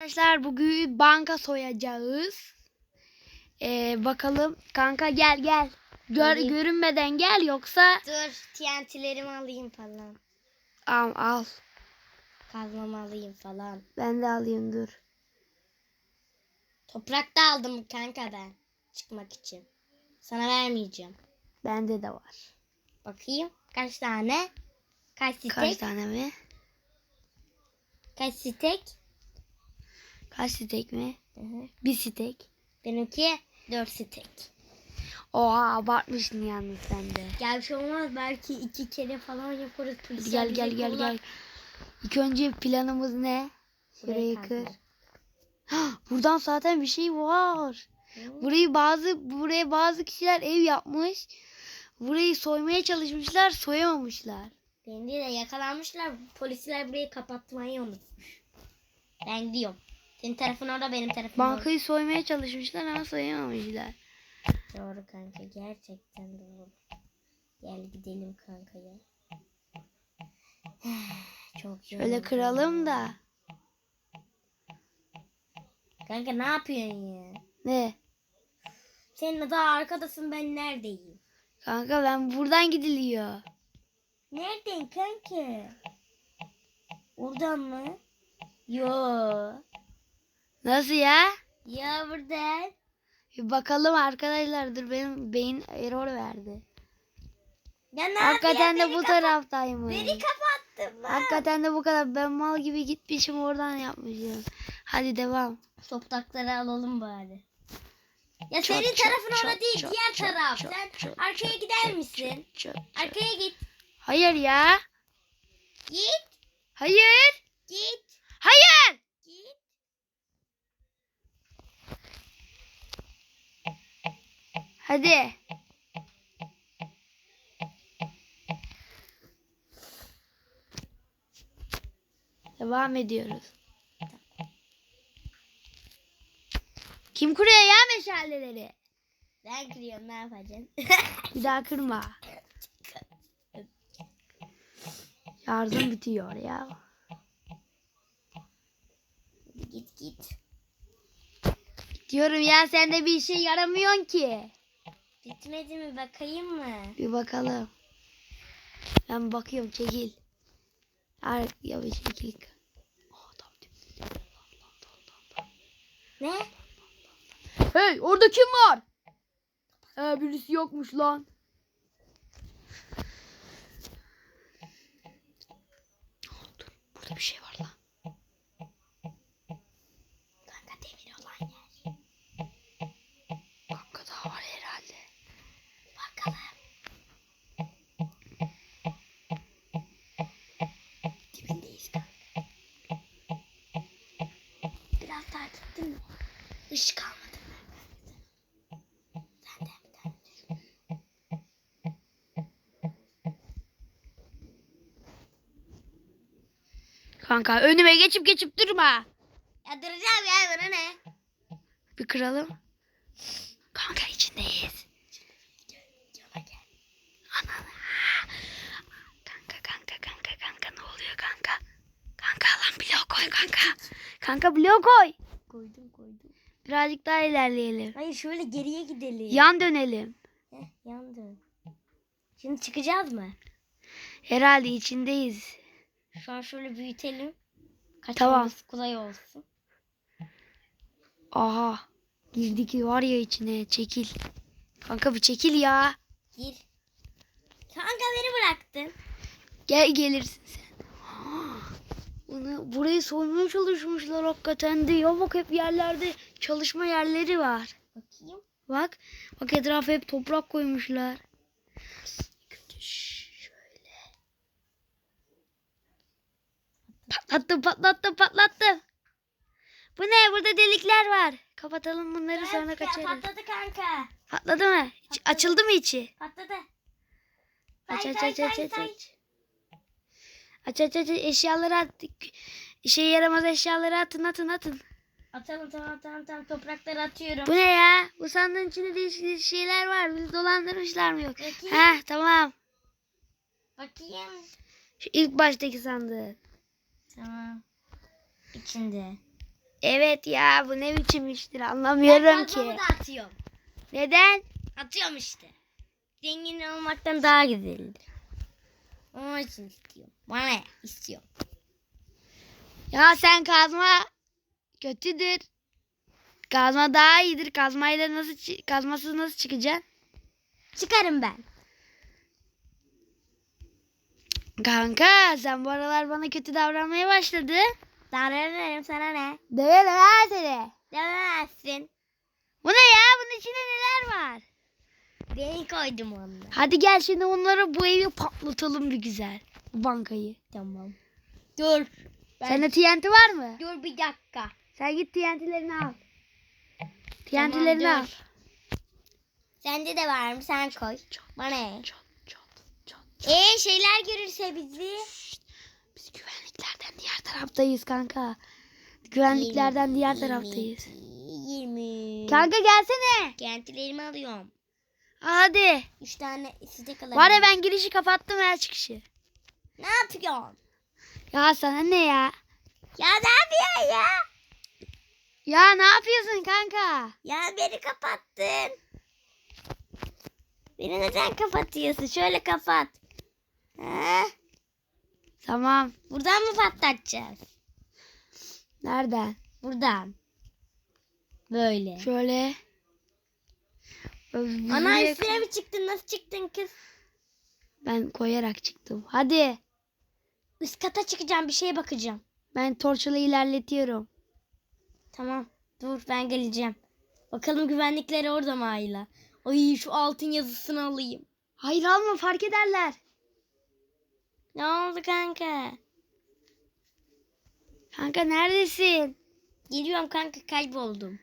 Arkadaşlar bugün banka soyacağız. Ee, bakalım kanka gel gel. Gör, Geleyim. görünmeden gel yoksa Dur TNT'lerimi alayım falan. al al. Kazmamı alayım falan. Ben de alayım dur. Toprak da aldım kanka ben. Çıkmak için. Sana vermeyeceğim. Bende de var. Bakayım kaç tane? Kaç stek? Kaç Kaç, tane mi? stek? Kaç stek mi? Hı hı. Bir stek. Benimki 4 stek. Oha abartmışsın yalnız sen de. Gel bir şey olmaz. Belki iki kere falan yaparız. Hadi gel gel gel kollar. gel. İlk önce planımız ne? Şurayı Burayı kır. Buradan zaten bir şey var. Hı. Burayı bazı buraya bazı kişiler ev yapmış. Burayı soymaya çalışmışlar, soyamamışlar. Beni de yakalanmışlar. Polisler burayı kapatmayı unutmuş. Ben gidiyorum. Senin tarafın orada benim orada. Bankayı soymaya çalışmışlar ama soyamamışlar. Doğru kanka gerçekten doğru. Gel gidelim kanka ya. Çok Şöyle yoruldum kıralım ya. da. Kanka ne yapıyorsun ya? Ne? Senin daha arkadasın ben neredeyim? Kanka ben buradan gidiliyor. Nereden kanka? Oradan mı? Yo. Nasıl ya? Ya buradan. Bir bakalım arkadaşlar. Dur benim beyin error verdi. Ya ne Hakikaten de yapıyorsun? bu kapat- taraftaymış. Beni kapattın lan. Hakikaten de bu kadar. Ben mal gibi gitmişim oradan yapmışım. Hadi devam. Toprakları alalım bari. Ya Çok, senin çok, tarafın çok, orada değil çok, diğer çok, taraf. çok, Sen çok, arkaya çok, gider çok, misin? Çok, çok. Arkaya git. Hayır ya. Git. Hayır. Git. Hayır. Git. Hadi. Devam ediyoruz. Kim kuruyor ya meşaleleri? Ben kırıyorum ne yapacaksın? Bir daha kırma. Yardım bitiyor ya. git git. Diyorum ya sen de bir işe yaramıyorsun ki. Bitmedi mi bakayım mı? Bir bakalım. Ben bakıyorum çekil. Ar ya bir çekil. Ne? Hey orada kim var? Ee, birisi yokmuş lan. Işık almadın mı? Senden bir tane düşün. Kanka önüme geçip geçip durma. Ya duracağım ya bana ne? Bir kıralım. Kanka içindeyiz. Ananı. Kanka kanka kanka kanka ne oluyor kanka? Kanka lan blok koy kanka. Kanka blok koy. Koydum koydum. Birazcık daha ilerleyelim. Hayır şöyle geriye gidelim. Yan dönelim. Heh, yandı. Şimdi çıkacağız mı? Herhalde içindeyiz. Şu an şöyle büyütelim. Kaçmamız Tamam. kolay olsun. Aha. Girdik var ya içine. Çekil. Kanka bir çekil ya. Gir. Kanka beni bıraktın. Gel gelirsin sen. Bunu, burayı soymaya çalışmışlar hakikaten de. Ya bak hep yerlerde çalışma yerleri var. Bakayım. Bak. Bak etrafa hep toprak koymuşlar. Şöyle. Patlattım patlattım patlattım. Bu ne? Burada delikler var. Kapatalım bunları sonra Evet, kaçarız. Patladı kanka. Patladı mı? Patladı. açıldı mı içi? Patladı. Aç aç aç aç aç aç. Aç aç aç eşyaları at. İşe yaramaz eşyaları atın atın atın. Atalım tamam tamam tamam toprakları atıyorum. Bu ne ya? Bu sandığın içinde değişik şeyler var. Bizi dolandırmışlar mı yok? Bakayım. Heh tamam. Bakayım. Şu ilk baştaki sandığı. Tamam. İçinde. Evet ya bu ne biçim iştir Ben anlamıyorum kazmamı ki. da atıyorum. Neden? Atıyorum işte. Zengin olmaktan daha güzeldir. Onun için istiyorum. Bana ne? istiyorum. Ya sen kazma kötüdür. Kazma daha iyidir. Kazmayla nasıl kazmasız nasıl çıkacaksın? Çıkarım ben. Kanka sen bu aralar bana kötü davranmaya başladı. Davranırım sana ne? Döverim ha seni. Demezsin. Bu ne ya? Bunun içinde neler var? Ben koydum onu. Hadi gel şimdi onları bu evi patlatalım bir güzel. Bankayı. Tamam. Dur. Ben... Sende TNT var mı? Dur bir dakika. Sen git TNT'lerini al. Tamam, TNT'lerini dur. al. Sende de var mı? Sen koy. Bana ne? Çat çat çat. Ee şeyler görürse bizi. Biz güvenliklerden diğer taraftayız kanka. Güvenliklerden diğer taraftayız. 20. Kanka gelsene. Kentilerimi alıyorum. Hadi. 3 tane sizde kalabilir. Var ya ben girişi kapattım her çıkışı. Ne yapıyorsun? Ya sana ne ya? Ya ne yapıyorsun ya? Ya ne yapıyorsun kanka? Ya beni kapattın. Beni neden kapatıyorsun? Şöyle kapat. Ha? Tamam. Buradan mı patlatacağız? Nereden? Buradan. Böyle. Şöyle. Ana üstüne mi çıktın? Nasıl çıktın kız? Ben koyarak çıktım. Hadi. Üst kata çıkacağım. Bir şeye bakacağım. Ben torçla ilerletiyorum. Tamam. Dur ben geleceğim. Bakalım güvenlikleri orada mı Ayla? Ay şu altın yazısını alayım. Hayır alma fark ederler. Ne oldu kanka? Kanka neredesin? Geliyorum kanka kayboldum.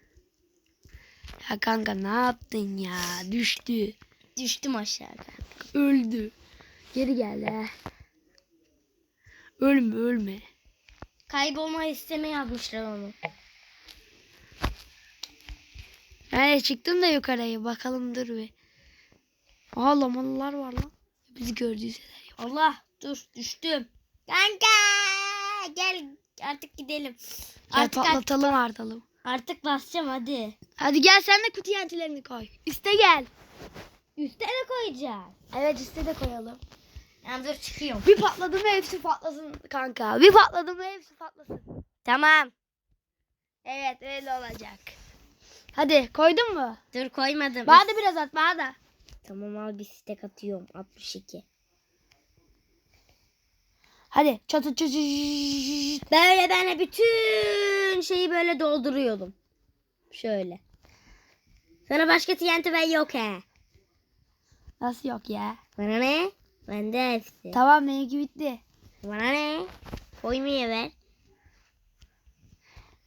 Ya kanka ne yaptın ya? Düştü. Düştüm aşağı kanka. Öldü. Geri gel. Ölme ölme. Kaybolma isteme yazmışlar onu. Ben de çıktım da yukarıya bakalım dur bir. Aa lamalılar var lan. Bizi gördüyseler. Allah dur düştüm. Kanka gel artık gidelim. Gel Artık, patlatalım artalım. artık basacağım hadi. Hadi gel sen de kutu yentilerini koy. Üste gel. Üste mi koyacağız? Evet üste de koyalım. Ya dur çıkıyorum. Bir patladı mı hepsi patlasın kanka. Bir patladı mı hepsi patlasın. Tamam. Evet öyle olacak. Hadi koydun mu? Dur koymadım. Bana da biraz at bana da. Tamam al bir stek atıyorum. 62. Hadi çatı çatı. Böyle ben bütün şeyi böyle dolduruyordum. Şöyle. Sana başka TNT ben yok he. Nasıl yok ya? Bana ne? Bende hepsi. Tamam benimki bitti. Bana ne? Koymaya ver.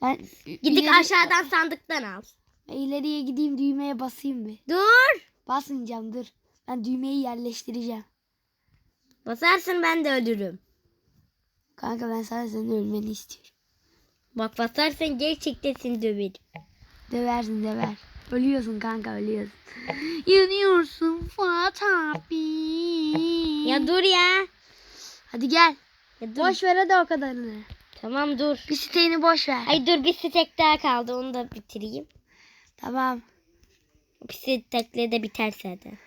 Ben Gidip ileri- aşağıdan sandıktan al. İleriye gideyim düğmeye basayım bir. Dur. Basmayacağım dur. Ben düğmeyi yerleştireceğim. Basarsın ben de ölürüm. Kanka ben sana senin ölmeni istiyorum. Bak basarsan gerçekten seni döverim. Döversin döver. Ölüyorsun kanka ölüyorsun. Yanıyorsun Fuat abi. Ya dur ya. Hadi gel. ya dur. Boş ver hadi o kadarını. Tamam dur. Bir siteğini boş ver. Ay dur bir stek daha kaldı onu da bitireyim. Tamam. Bir stekle de biter zaten.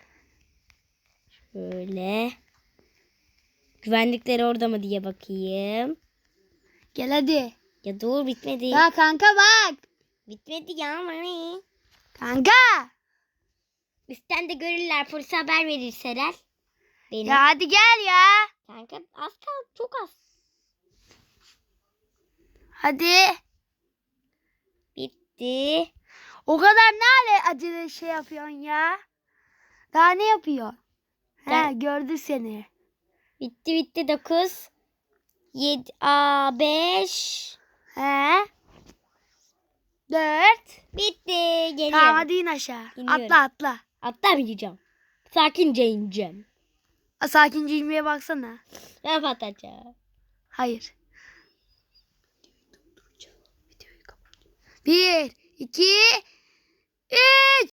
Şöyle. Güvenlikleri orada mı diye bakayım. Gel hadi. Ya dur bitmedi. Ya kanka bak. Bitmedi ya ama ne? Kanka. Üstten de görürler polise haber verirseler. Benim. Ya hadi gel ya. Kanka az kaldı çok az. Hadi. Bitti. O kadar ne acele şey yapıyorsun ya? Daha ne yapıyorsun? He gördü seni. Bitti bitti 9. 7 a 5. He. Dört. Bitti. Geliyorum. Tamam hadi in aşağı. İniyorum. Atla atla. Hatta bineceğim. Sakince ineceğim. A, Sakince inmeye baksana. Ben patlatacağım. Hayır. Bir, iki, üç.